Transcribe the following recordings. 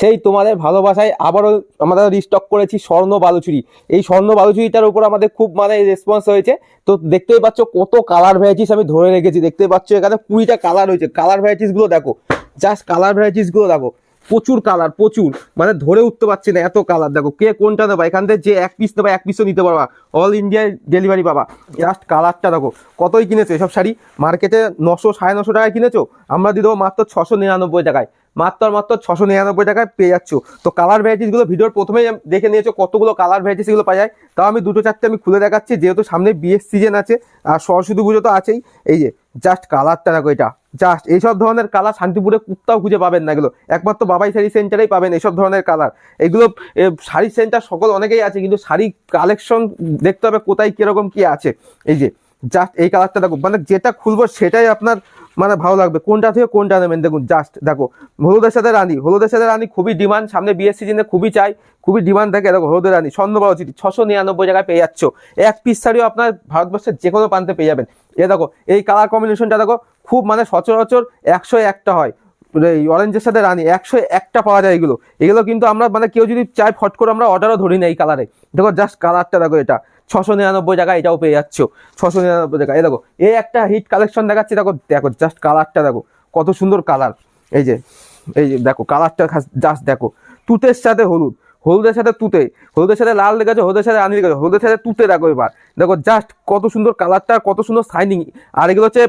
সেই তোমাদের ভালোবাসায় আবারও আমরা রিস্টক করেছি স্বর্ণ বালুচুরি। এই স্বর্ণ বালুচুরিটার উপর আমাদের খুব মানে রেসপন্স হয়েছে। তো দেখতেই পাচ্ছ কত কালার ভ্যারাইটিস আমি ধরে রেখেছি। দেখতেই পাচ্ছ এখানে কুড়িটা কালার হয়েছে কালার ভ্যারাইটিসগুলো দেখো। জাস্ট কালার ভ্যারাইটিসগুলো দেখো। প্রচুর কালার প্রচুর। মানে ধরে উঠতে পারছি না এত কালার দেখো কে কোনটা নেবা এখান থেকে যে এক পিস নেবা এক পিসও নিতে পারবা। অল ইন্ডিয়া ডেলিভারি পাবা। জাস্ট কালারটা দেখো। কতই কিনেছো? এসব শাড়ি মার্কেটে নশো, সাড়ে নশো টাকায় কিনেছো? আমরা দিয়ে দেবো মাত্র ছশো নিরানব্বই টাকায়। মাত্র মাত্র ছশো নিরানব্বই টাকায় পেয়ে যাচ্ছ। তো কালার ভ্যারাইটিসগুলো ভিডিওর প্রথমেই দেখে নিয়েছো, কতগুলো কালার ভ্যারাইটিস এগুলো পাওয়া যায়। তাও আমি দুটো চারটে আমি খুলে দেখাচ্ছি, যেহেতু সামনে বিয়ের সিজন আছে, আর সরস্বতী পুজো তো আছেই। এই যে জাস্ট কালারটা দেখো এটা। জাস্ট এইসব ধরনের কালার শান্তিপুরে কোথাও খুঁজে পাবেন না এগুলো। একমাত্র বাবাই শাড়ি সেন্টারেই পাবেন এইসব ধরনের কালার এগুলো শাড়ি সেন্টার সকল অনেকেই আছে, কিন্তু শাড়ি কালেকশন দেখতে হবে কোথায়, কীরকম কি আছে। এই যে জাস্ট এই কালারটা দেখো। মানে যেটা খুলবো সেটাই আপনার মানে ভালো লাগবে। কোনটা থেকে কোনটা নেবেন? দেখুন জাস্ট দেখো, হলুদের সাথে রানী, হলুদের সাথে রানী খুবই ডিমান্ড সামনে বিএসসি সিজনে খুবই চাই, খুবই ডিমান্ড থাকে, দেখো, হলুদের রানী বড় চিঠি ছশো নিরানব্বই জায়গায় পেয়ে যাচ্ছ। এক পিস শাড়িও আপনার ভারতবর্ষের যে কোনো প্রান্তে পেয়ে যাবেন। এ দেখো, এই কালার কম্বিনেশনটা দেখো, খুব মানে সচরাচর একশো একটা হয়। এই অরেঞ্জের সাথে রানি, একশো একটা পাওয়া যায় এগুলো। এগুলো কিন্তু আমরা মানে কেউ যদি চাই ফট করে আমরা অর্ডারও ধরি না এই কালারে দেখো জাস্ট কালারটা দেখো এটা। ছশো নিরানব্বই টাকা এটাও পেয়ে যাচ্ছ। ছশো নিরানব্বই টাকা এই দেখো এই একটা হিট কালেকশন দেখাচ্ছি। দেখো দেখো জাস্ট কালারটা দেখো। কত সুন্দর কালার এই যে এই যে দেখো কালারটা জাস্ট দেখো। তুতের সাথে হলুদ। হলুদের সাথে তুতে, হলুদের সাথে লাল লেগেছে, হলুদের সাথে আনি লেগেছে, হলুদের সাথে তুতে দেখো এবার। দেখো জাস্ট কত সুন্দর কালারটা কত সুন্দর সাইনিং আর এগুলো হচ্ছে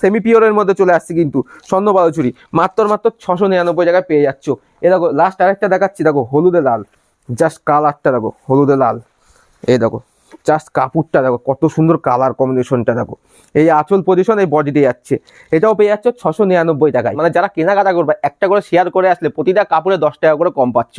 সেমি পিওরের মধ্যে চলে আসছে কিন্তু, স্বর্ণ বালুচুরি। মাত্র মাত্র ছশো নিরানব্বই জায়গায় পেয়ে যাচ্ছ। এ দেখো লাস্ট আরেকটা দেখাচ্ছি, দেখো হলুদে লাল। জাস্ট কালারটা দেখো, হলুদে লাল। এই দেখো। জাস্ট কাপড়টা দেখো, কত সুন্দর কালার কম্বিনেশনটা দেখো। এই আঁচল পজিশন এই বডিতে যাচ্ছে। এটাও পেয়ে যাচ্ছে ছশো নিরানব্বই টাকায়। মানে যারা কেনাকাটা করবে, একটা করে শেয়ার করে আসলে প্রতিটা কাপড়ে দশ টাকা করে কম পাচ্ছ।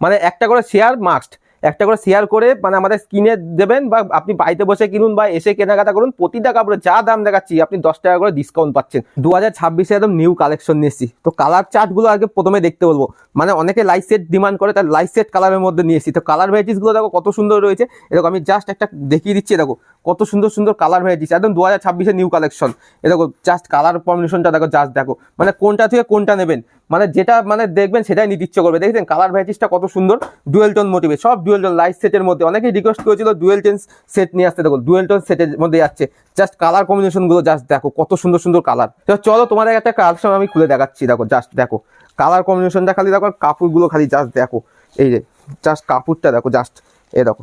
মানে একটা করে শেয়ার মাস্ট একটা করে শেয়ার করে মানে আমাদের স্ক্রিনে দেবেন বা আপনি বাড়িতে বসে কিনুন বা এসে কেনাকাটা করুন প্রতিটা কাপড়ে যা দাম দেখাচ্ছি, আপনি দশ টাকা করে ডিসকাউন্ট পাচ্ছেন। দু হাজার ছাব্বিশে একদম নিউ কালেকশন নিয়েছি তো কালার চার্টগুলো আগে প্রথমে দেখতে বলব। মানে অনেকে লাইট সেট ডিমান্ড করে, তার লাইট সেট কালারের মধ্যে নিয়েছি তো কালার ভ্যারাইটিসগুলো দেখো কত সুন্দর রয়েছে। এরকম আমি জাস্ট একটা দেখিয়ে দিচ্ছি, দেখো। কত সুন্দর সুন্দর কালার ভ্যারাইটিস একদম দু হাজার ছাব্বিশে নিউ কালেকশন এ দেখো জাস্ট কালার কম্বিনেশনটা দেখো জাস্ট দেখো। মানে কোনটা থেকে কোনটা নেবেন? মানে যেটা মানে দেখবেন সেটাই নিতে ইচ্ছে করবে। দেখছেন কালার ভ্যারাইটিসটা কত সুন্দর ডুয়েল টোন মোটিভে সব ডুয়েল টোন লাইট সেটের মধ্যে। অনেকেই রিকোয়েস্ট করেছিল ডুয়েল টোন সেট নিয়ে আসতে। দেখো ডুয়েল টোন সেটের মধ্যে যাচ্ছে। জাস্ট কালার কম্বিনেশনগুলো জাস্ট দেখো, কত সুন্দর সুন্দর কালার চলো, তোমাদের একটা কালেকশন আমি খুলে দেখাচ্ছি। দেখো জাস্ট দেখো। কালার কম্বিনেশনটা খালি দেখো কাপড়গুলো খালি জাস্ট দেখো। এই যে জাস্ট কাপড়টা দেখো জাস্ট এ দেখো।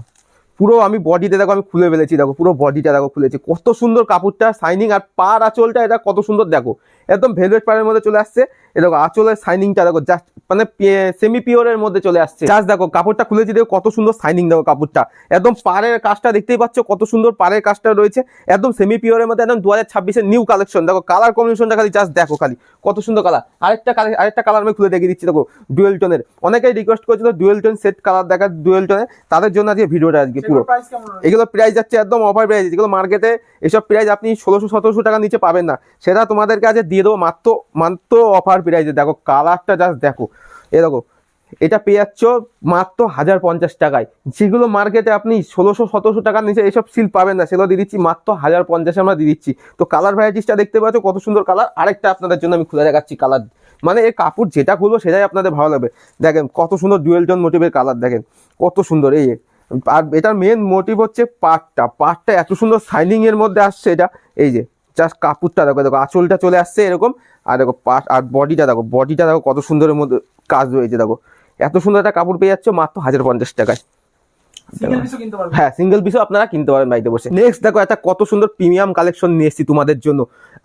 পুরো আমি বডিতে দেখো, আমি খুলে ফেলেছি, দেখো, পুরো বডিটা দেখো খুলেছি। কত সুন্দর কাপড়টা শাইনিং আর পার আঁচলটা এটা কত সুন্দর, দেখো। একদম ভেলভেট পাড়ের মধ্যে চলে আসছে। এ দেখো, আঁচলের শাইনিংটা দেখো জাস্ট মানে সেমি পিওরের মধ্যে চলে আসছে। জাস্ট দেখো, কাপড়টা খুলেছি, দেখো, কত সুন্দর শাইনিং দেখো কাপড়টা। একদম পাড়ের কাজটা দেখতেই পাচ্ছ, কত সুন্দর পাড়ের কাজটা রয়েছে। একদম সেমি পিওরের মধ্যে, একদম দু হাজার নিউ কালেকশন দেখো কালার কম্বিনেশনটা খালি জাস্ট দেখো খালি। কত সুন্দর কালার আরেকটা কালার আরেকটা কালার আমি খুলে দেখিয়ে দিচ্ছি, দেখো ডুয়েল টোনের অনেকেই রিকোয়েস্ট করেছিল ডুয়েল টোন সেট কালার দেখা ডুয়েল তাদের জন্য আজকে ভিডিওটা আজকে পুরো এগুলো প্রাইস যাচ্ছে একদম অফার প্রাইস এগুলো মার্কেটে এসব প্রাইস আপনি ষোলোশো সতেরোশো টাকা নিচে পাবেন না। সেটা তোমাদের কাছে দিয়ে দেবো মাত্র মাত্র অফার প্রাইসে দেখো কালারটা জাস্ট দেখো। এ দেখো এটা পেয়ে যাচ্ছ মাত্র হাজার পঞ্চাশ টাকায়। যেগুলো মার্কেটে আপনি ষোলোশো সতেরোশো টাকার নিচে এসব সিল পাবেন না সেগুলো দিয়ে দিচ্ছি মাত্র হাজার পঞ্চাশে আমরা দিয়ে দিচ্ছি। তো কালার ভ্যারাইটিসটা দেখতে পাচ্ছ কত সুন্দর কালার আরেকটা আপনাদের জন্য আমি খুলে দেখাচ্ছি কালার মানে এই কাপড় যেটা খুলবো সেটাই আপনাদের ভালো লাগবে। দেখেন কত সুন্দর ডুয়েল টোন মোটিভের কালার দেখেন। কত সুন্দর এই আর এটার মেন মোটিভ হচ্ছে পাটটা। পাটটা এত সুন্দর শাইনিং এর মধ্যে আসছে এটা। এই যে জাস্ট কাপড়টা দেখো দেখো, আঁচলটা চলে আসছে এরকম। আর দেখো, পাট, আর বডিটা দেখো বডিটা দেখো কত সুন্দরের মধ্যে কাজ রয়েছে, দেখো। এত সুন্দর একটা কাপড় পেয়ে যাচ্ছে মাত্র হাজার পঞ্চাশ টাকায় সিঙ্গেল পিসও কিনতে পারবেন হ্যাঁ সিঙ্গেল পিসও আপনারা কিনতে পারেন বাড়িতে বসে। নেক্সট দেখো একটা কত সুন্দর প্রিমিয়াম কালেকশন নিয়ে এসেছি তোমাদের জন্য।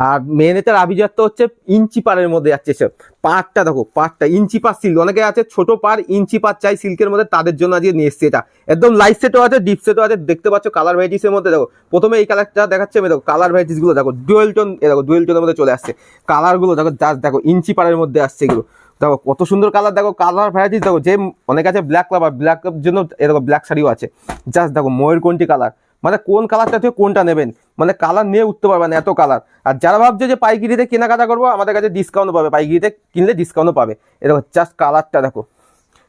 আর মেন এটার আভিজাত্য হচ্ছে ইঞ্চি পাড়ের মধ্যে যাচ্ছে সব পাটটা দেখো পাটটা ইঞ্চি পার সিল্ক অনেকে আছে ছোট পার ইঞ্চি পার চাই সিল্কের মধ্যে তাদের জন্য আজকে নিয়ে এসেছি এটা। একদম লাইট সেটও আছে ডিপ সেটও আছে দেখতে পাচ্ছ কালার ভ্যারাইটিসের মধ্যে দেখো। প্রথমে এই কালারটা দেখাচ্ছে আমি দেখো কালার ভ্যারাইটিসগুলো দেখো ডুয়েল টোন দেখো ডুয়েল টোনের মধ্যে চলে আসছে। কালারগুলো দেখো জাস্ট দেখো ইঞ্চি পাড়ের মধ্যে আসছে এগুলো। দেখো, কত সুন্দর কালার দেখো কালার ভ্যারাইটিস দেখো, যে অনেক আছে ব্ল্যাক কালার ব্ল্যাক জন্য এরকম ব্ল্যাক শাড়িও আছে। জাস্ট দেখো, ময়ূর কোনটি কালার মানে কোন কালারটা থেকে কোনটা নেবেন? মানে কালার নিয়ে উঠতে পারবেন এত কালার আর যারা ভাবছে যে পাইকিরিতে কেনাকাটা করব, আমাদের কাছে ডিসকাউন্ট পাবে। পাইকিরিতে কিনলে ডিসকাউন্টও পাবে। এরকম জাস্ট কালারটা দেখো।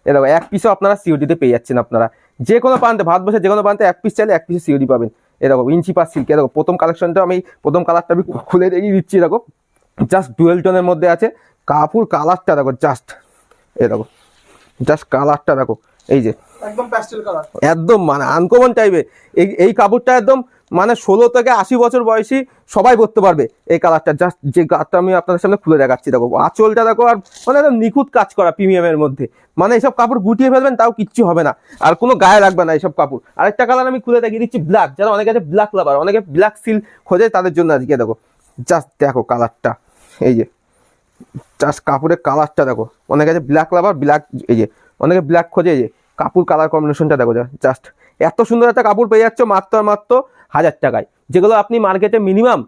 এ দেখো এক পিসও আপনারা সিওডিতে পেয়ে যাচ্ছেন আপনারা। যে কোনো প্রান্তে, ভারতবর্ষের যে কোনো প্রান্তে এক পিস চাইলে এক পিসে সিওডি পাবেন। এরকম ইঞ্চি পাস সিল্ক এ দেখো প্রথম কালেকশনটা আমি, প্রথম কালারটা আমি খুলে দেখিয়ে দিচ্ছি দেখো জাস্ট ডুয়েল টোনের মধ্যে আছে। কাপড় কালারটা দেখো জাস্ট এ দেখো জাস্ট কালারটা দেখো এই যে। একদম প্যাস্টেল কালার একদম মানে আনকমন টাইপের এই এই কাপড়টা একদম মানে ষোলো থেকে আশি বছর বয়সী সবাই পরতে পারবে এই কালারটা জাস্ট যে কালারটা আমি আপনাদের সামনে খুলে দেখাচ্ছি দেখো আঁচলটা দেখো আর মানে একদম নিখুঁত কাজ করা প্রিমিয়ামের মধ্যে। মানে এইসব কাপড় গুটিয়ে ফেলবেন তাও কিচ্ছু হবে না। আর কোনো গায়ে লাগবে না এইসব কাপড়। আরেকটা কালার আমি খুলে দেখিয়ে দিচ্ছি ব্ল্যাক যারা অনেকে আছে ব্ল্যাক লাভার অনেকে ব্ল্যাক সিল খোঁজে তাদের জন্য আজকে দেখো জাস্ট দেখো কালারটা এই যে জাস্ট কাপড়ের কালারটা দেখো। অনেকে আছে ব্ল্যাক লাভার ব্ল্যাক এই যে, অনেকে ব্ল্যাক খোঁজে যে, কাপড় কালার কম্বিনেশনটা দেখো জাস্ট এত সুন্দর একটা কাপড় পেয়ে যাচ্ছ মাত্র আর মাত্র হাজার টাকায়। যেগুলো আপনি মার্কেটে মিনিমাম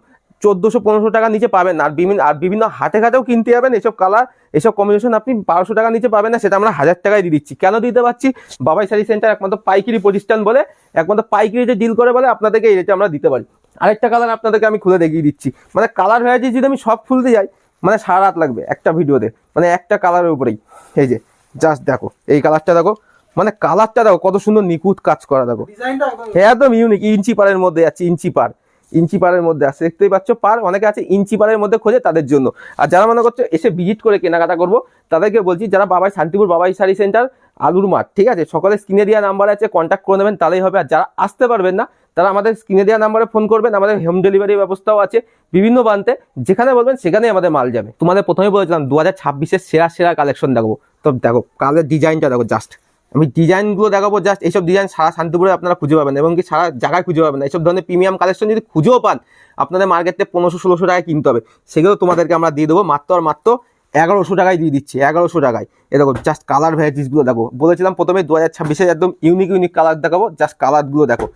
চোদ্দোশো পনেরোশো টাকার নিচে পাবেন। আর বিভিন্ন আর বিভিন্ন হাটে ঘাটেও কিনতে যাবেন এসব কালার এসব কম্বিনেশন আপনি বারোশো টাকার নিচে পাবেন না, সেটা আমরা হাজার টাকায় দিয়ে দিচ্ছি। কেন দিতে পারছি? বাবাই শাড়ি সেন্টার একমাত্র পাইকারি প্রতিষ্ঠান বলে, একমাত্র পাইকারিতে ডিল করে বলে, আপনাদেরকে এই রেটে আমরা দিতে পারি। আরেকটা কালার আপনাদেরকে আমি খুলে দেখিয়ে দিচ্ছি। মানে কালার ভ্যারাইটি যদি আমি সব খুলতে যাই মানে সারা রাত লাগবে একটা ভিডিওতে মানে একটা কালারের উপরেই। এই যে জাস্ট দেখো এই কালারটা দেখো মানে কালারটা দেখো কত সুন্দর নিখুঁত কাজ করা দেখো। একদম হ্যাঁ একদম ইউনিক ইঞ্চি পারের মধ্যে আছে ইঞ্চি পার ইঞ্চি পারের মধ্যে আছে দেখতেই পাচ্ছ পার অনেকে আছে ইঞ্চি পারের মধ্যে খোঁজে তাদের জন্য। আর যারা মনে করছ এসে ভিজিট করে কেনাকাটা করব তাদেরকে বলছি যারা বাবাই শান্তিপুর বাবাই শাড়ি সেন্টার আলুর মাঠ ঠিক আছে? সকালে স্ক্রিনে দেওয়া নাম্বার আছে কন্ট্যাক্ট করে নেবেন তাহলেই হবে। আর যারা আসতে পারবেন না তারা আমাদের স্ক্রিনে দেওয়া নাম্বারে ফোন করবেন, আমাদের হোম ডেলিভারি ব্যবস্থাও আছে, বিভিন্ন প্রান্তে। যেখানে বলবেন, সেখানেই আমাদের মাল যাবে। তোমাদের প্রথমে বলেছিলাম দু হাজার ছাব্বিশের সেরা সেরা কালেকশন দেখো তো দেখো, কালের ডিজাইনটা দেখো জাস্ট আমি ডিজাইনগুলো দেখাবো জাস্ট এইসব ডিজাইন সারা শান্তিপুরে আপনারা খুঁজে পাবেন এবং কি সারা জায়গায় খুঁজে পাবেন এইসব ধরনের প্রিমিয়াম কালেকশন যদি খুঁজেও পান, আপনাদের মার্কেটে পনেরোশো, ষোলোশো টাকায় কিনতে হবে। সেগুলো তোমাদেরকে আমরা দিয়ে দেবো। মাত্র আর মাত্র এগারোশো টাকায় দিয়ে দিচ্ছি, এগারোশো টাকায়। এ দেখো জাস্ট কালার ভ্যারাইটিসগুলো দেখো। বলেছিলাম প্রথমে দু হাজার ছাব্বিশে একদম ইউনিক ইউনিক কালার দেখাবো। জাস্ট কালারগুলো দেখো।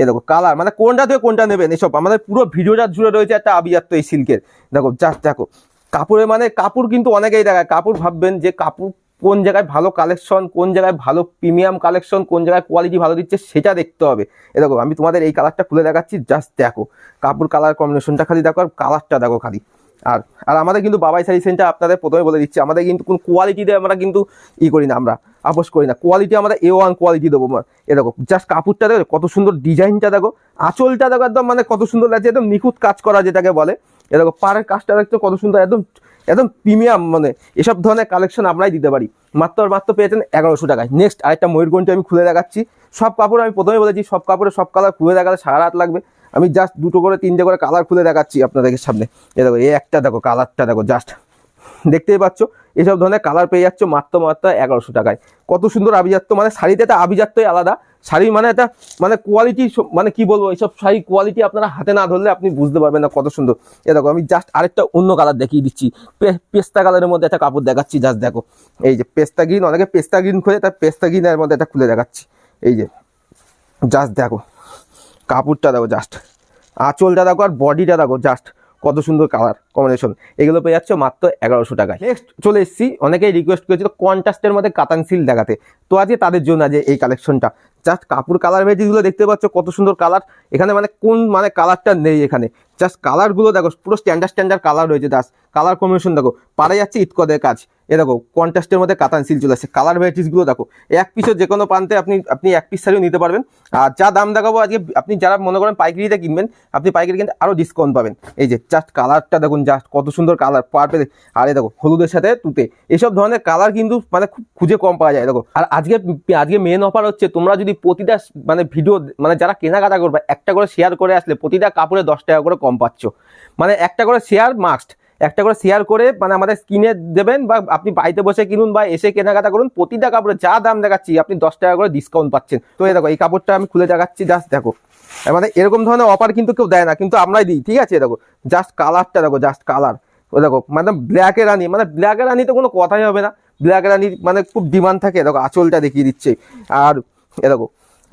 এ দেখো কালার মানে কোনটা থেকে কোনটা নেবেন এসব? আমাদের পুরো ভিডিওটা জুড়ে রয়েছে একটা আবিজাত্য এই সিল্কের। দেখো জাস্ট দেখো কাপড়ের মানে কাপড় কিন্তু অনেকেই দেখায়। কাপড় ভাববেন যে কাপড় কোন জায়গায় ভালো কালেকশন কোন জায়গায় ভালো প্রিমিয়াম কালেকশন কোন জায়গায় কোয়ালিটি ভালো দিচ্ছে সেটা দেখতে হবে। এ দেখো, আমি তোমাদের এই কালারটা খুলে দেখাচ্ছি জাস্ট দেখো। কাপড় কালার কম্বিনেশনটা খালি দেখো আর কালারটা দেখো খালি। আর আর আমাদের কিন্তু বাবাই শাড়ি সেন্টার আপনাদের প্রথমে বলে দিচ্ছি, আমাদের কিন্তু কোন কোয়ালিটিতে আমরা কিন্তু ই করি না, আমরা আপোষ করি না। কোয়ালিটি আমরা এ ওয়ান কোয়ালিটি দেবো এ দেখো জাস্ট কাপড়টা দেখো, কত সুন্দর ডিজাইনটা দেখো, আঁচলটা দেখো একদম মানে কত সুন্দর লাগছে, একদম নিখুঁত কাজ করা যেটাকে বলে। এ দেখো, পাড়ের কাজটা দেখছ, কত সুন্দর, একদম একদম প্রিমিয়াম মানে এসব ধরনের কালেকশন আমরাই দিতে পারি। মাত্র মাত্র পেয়েছেন এগারোশো টাকায়। নেক্সট আরেকটা ময়ূরগঞ্জে আমি খুলে দেখাচ্ছি। সব কাপড় আমি প্রথমে বলেছি, সব কাপড়ে সব কালার খুলে দেখালে সারা রাত লাগবে। আমি জাস্ট দুটো করে, তিনটে করে কালার খুলে দেখাচ্ছি আপনাদের সামনে। এ দেখো, এই একটা দেখো কালারটা দেখো জাস্ট দেখতেই পাচ্ছ? এসব ধরনের কালার পেয়ে যাচ্ছ মাত্র মাত্র এগারোশো টাকায়। কত সুন্দর আভিজাত্য মানে শাড়িতে একটা আভিজাত্যই আলাদা। শাড়ি মানে একটা মানে কোয়ালিটি মানে কি বলব এইসব শাড়ি কোয়ালিটি আপনারা হাতে না ধরলে আপনি বুঝতে পারবেন না কত সুন্দর। এ দেখো, আমি জাস্ট আরেকটা অন্য কালার দেখিয়ে দিচ্ছি। পেস্তা কালারের মধ্যে একটা কাপড় দেখাচ্ছি জাস্ট দেখো। এই যে পেস্তা গ্রিন অনেকে পেস্তা গ্রিন খোঁজে তার পেস্তা গ্রিনের মধ্যে একটা খুলে দেখাচ্ছি। এই যে জাস্ট দেখো। কাপড়টা দেখো জাস্ট আঁচলটা দেখো আর বডিটা দেখো জাস্ট কত সুন্দর কালার কম্বিনেশন এগুলো পেয়ে যাচ্ছে মাত্র এগারোশো টাকায়। নেক্সট চলে এসেছি অনেকেই রিকোয়েস্ট করেছিল কন্ট্রাস্টের মধ্যে কাতান সিল দেখাতে। তো আজকে তাদের জন্য আজ এই কালেকশনটা জাস্ট কাপড় কালার ভেজিগুলো দেখতে পাচ্ছ কত সুন্দর কালার এখানে মানে কোন মানে কালারটা নেই এখানে। জাস্ট কালারগুলো দেখো পুরো স্ট্যান্ডার্ড স্ট্যান্ডার্ড কালার রয়েছে জাস্ট কালার কম্বিনেশন দেখো। পারে যাচ্ছে ইটকদের কাজ। এ দেখো কন্ট্রাস্টের মধ্যে কাতান সিল চলে আসছে। কালার ভ্যারাইটিসগুলো দেখো, এক পিসের যে কোনো প্রান্তে আপনি আপনি এক পিস শাড়িও নিতে পারবেন। আর যা দাম দেখাবো আজকে, আপনি যারা মনে করেন পাইকারিতে কিনবেন, আপনি পাইকারি কিনতে আরও ডিসকাউন্ট পাবেন। এই যে জাস্ট কালারটা দেখুন জাস্ট কত সুন্দর কালার পার্পেল আর এই দেখো, হলুদের সাথে তুতে। এসব ধরনের কালার কিন্তু মানে খুব খুঁজে কম পাওয়া যায়, দেখো। আর আজকে আজকে মেন অফার হচ্ছে, তোমরা যদি প্রতিটা মানে ভিডিও মানে যারা কেনাকাটা করবে, একটা করে শেয়ার করে আসলে প্রতিটা কাপড়ে দশ টাকা করে কম পাচ্ছ। মানে একটা করে শেয়ার মাস্ট একটা করে শেয়ার করে মানে আমাদের স্ক্রিনে দেবেন বা আপনি বাড়িতে বসে কিনুন বা এসে কেনাকাটা করুন প্রতিটা কাপড়ে যা দাম দেখাচ্ছি, আপনি দশ টাকা করে ডিসকাউন্ট পাচ্ছেন। তো এই দেখো, এই কাপড়টা আমি খুলে দেখাচ্ছি জাস্ট দেখো। মানে এরকম ধরনের অফার কিন্তু কেউ দেয় না, কিন্তু আমরাই দিই, ঠিক আছে? দেখো জাস্ট কালারটা দেখো জাস্ট কালার ও দেখো মানে ব্ল্যাকের রানি মানে ব্ল্যাকের রানি তো কোনো কথাই হবে না। ব্ল্যাকের রানি মানে খুব ডিমান্ড থাকে, দেখো, আঁচলটা দেখিয়ে দিচ্ছে। আর এ দেখো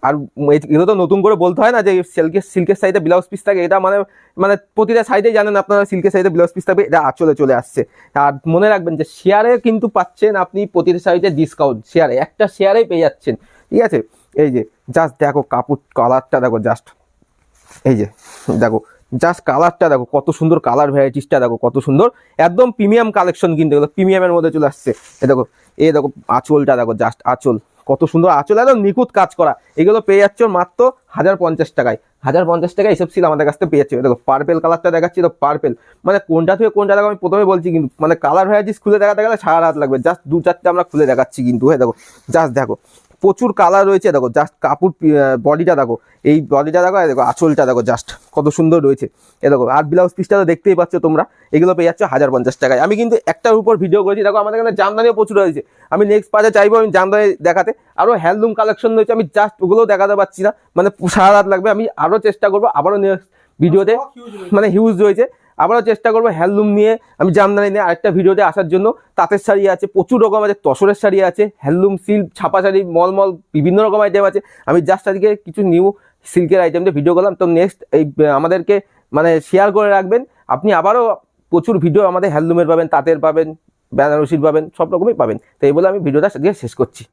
আর এ- এগুলো তো নতুন করে বলতে হয় না যে সিল্কের সিল্কের সাইডে ব্লাউজ পিস থাকে, এটা মানে মানে প্রতিটা সাইডে জানেন আপনারা সিল্কের সাইডে ব্লাউজ পিস থাকবে, এটা আঁচলে চলে আসছে। আর মনে রাখবেন যে শেয়ারে কিন্তু পাচ্ছেন আপনি প্রতিটা সাইডে ডিসকাউন্ট শেয়ারে একটা শেয়ারেই পেয়ে যাচ্ছেন। ঠিক আছে? এই যে জাস্ট দেখো কাপড় কালারটা দেখো জাস্ট এই যে, দেখো জাস্ট কালারটা দেখো, কত সুন্দর কালার ভ্যারাইটিসটা দেখো, কত সুন্দর। একদম প্রিমিয়াম কালেকশন কিন্তু এগুলো প্রিমিয়ামের মধ্যে চলে আসছে। এ দেখো, এই দেখো আঁচলটা দেখো জাস্ট আঁচল। কত সুন্দর আচল, একদম নিখুঁত কাজ করা। এগুলো পেয়ে যাচ্ছ মাত্র হাজার পঞ্চাশ টাকায়। হাজার পঞ্চাশ টাকা এইসব সিল আমাদের কাছ থেকে পেয়ে যাচ্ছে। দেখো পার্পেল কালারটা দেখাচ্ছি, তো পার্পেল মানে কোনটা থেকে কোনটা দেখো আমি প্রথমে বলছি কিন্তু মানে কালার হয়ে ভ্যারাইটিস খুলে দেখাতে গেলে সারা রাত লাগবে। জাস্ট দু চারটে আমরা খুলে দেখাচ্ছি কিন্তু হ্যাঁ দেখো জাস্ট দেখো। প্রচুর কালার রয়েছে দেখো জাস্ট কাপড় বডিটা দেখো এই বডিটা দেখো দেখো আঁচলটা দেখো জাস্ট কত সুন্দর রয়েছে। এ দেখো আর ব্লাউজ পিসটা তো দেখতেই পাচ্ছ তোমরা এগুলো পেয়ে যাচ্ছ হাজার পঞ্চাশ টাকায়। আমি কিন্তু একটার উপর ভিডিও করেছি দেখো আমাদের এখানে জামদানিও প্রচুর রয়েছে। আমি নেক্সট পাজে চাইব আমি জামদানি দেখাতে। আরও হ্যান্ডলুম কালেকশন রয়েছে আমি জাস্ট ওগুলোও দেখাতে পারছি না। মানে সারা রাত লাগবে আমি আরও চেষ্টা করব আবারও নেক্সট ভিডিওতে। মানে হিউজ রয়েছে। আবারও চেষ্টা করব হ্যান্ডলুম নিয়ে। আমি জামদানি নিয়ে আরেকটা ভিডিওতে আসার জন্য। তাঁতের শাড়ি আছে, প্রচুর রকম আছে, তসরের শাড়ি আছে, হ্যান্ডলুম, সিল্ক, ছাপা শাড়ি, মলমল, বিভিন্ন রকম আইটেম আছে। আমি জাস্ট আজকে কিছু নিউ সিল্কের আইটেম দিয়ে ভিডিও করলাম। তো নেক্সট এই আমাদেরকে মানে শেয়ার করে রাখবেন। আপনি আবারও প্রচুর ভিডিও আমাদের হ্যান্ডলুমের পাবেন, তাঁতের পাবেন, বেনারসির পাবেন, সব রকমই পাবেন। তো এই বলে আমি ভিডিওটা আজকে শেষ করছি।